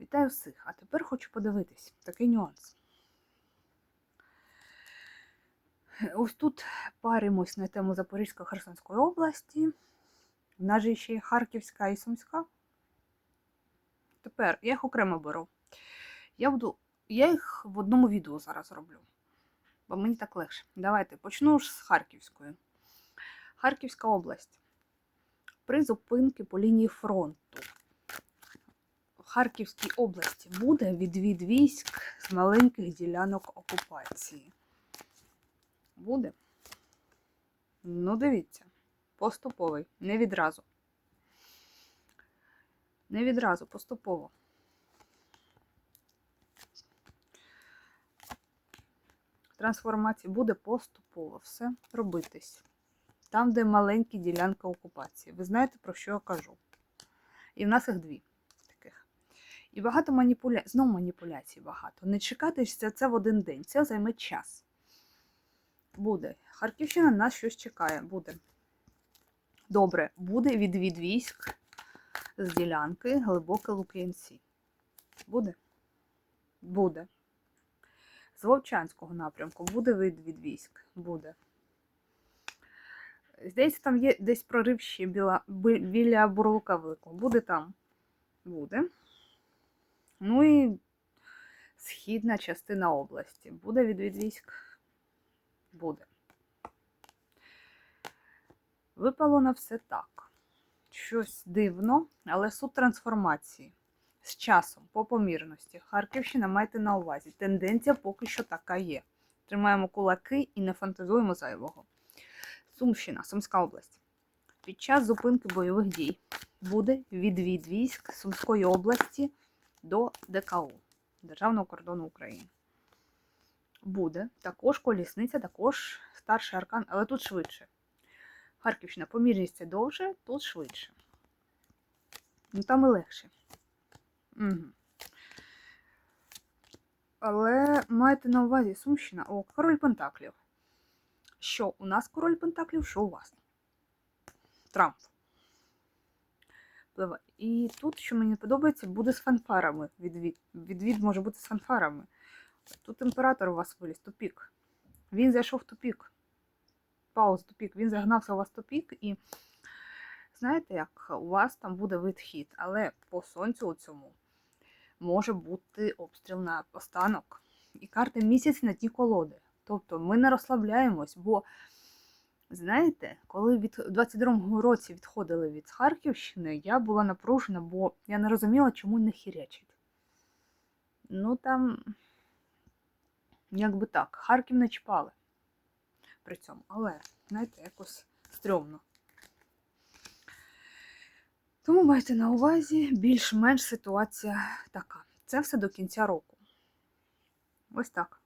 Вітаю всіх! А тепер хочу подивитись такий нюанс. Ось тут паримось на тему Запорізької Херсонської області. В нас же ще є Харківська і Сумська. Тепер я їх окремо беру. Я буду. Я їх в одному відео зараз роблю. Бо мені так легше. Давайте почну ж з Харківської. Харківська область. При зупинці по лінії фронту. Харківській області буде відвід військ з маленьких ділянок окупації. Буде? Ну, дивіться, поступовий, не відразу. Не відразу, поступово. Трансформація буде поступово все робитись. Там, де маленькі ділянки окупації. Ви знаєте, про що я кажу? І в нас їх дві. І багато маніпуляцій, знову маніпуляцій багато. Не чекатися це в один день. Це займе час. Буде. Харківщина нас щось чекає. Буде. Добре, буде відвід військ з ділянки глибоке Лук'янці. Буде? Буде. З Вовчанського напрямку буде відвід військ. Буде. Здається, там є десь прорив ще біля, біля Бурлука Великого. Буде там? Буде. Ну і східна частина області. Буде відвід військ? Буде. Випало на все так. Щось дивно, але суд трансформації. З часом, по помірності. Харківщина майте на увазі. Тенденція поки що така є. Тримаємо кулаки і не фантазуємо зайвого. Сумщина, Сумська область. Під час зупинки бойових дій буде відвід військ Сумської області до ДКУ Державного кордону України. Буде також колісниця, також старший аркан, але тут швидше. Харківщина помірність це довше, тут швидше. Ну там і легше. Угу. Але майте на увазі Сумщина, о, король Пентаклів. Що у нас король Пентаклів, що у вас? Трамп. Пливе. І тут, що мені подобається, буде з фанфарами. Відвід, відвід може бути з фанфарами. Тут імператор у вас виліз, тупік. Він зайшов в тупік. Пауз, тупік. Він загнався у вас в тупік і. Знаєте, як у вас там буде відхід, але по сонцю у цьому може бути обстріл на останок. І карти місяць на ті колоди. Тобто ми не розслабляємось, бо, знаєте, коли від 22-му році відходили від Харківщини, я була напружена, бо я не розуміла, чому не хірячить. Ну там, якби так, Харків не чіпали при цьому. Але, знаєте, якось стрьомно. Тому майте на увазі, більш-менш ситуація така. Це все до кінця року. Ось так.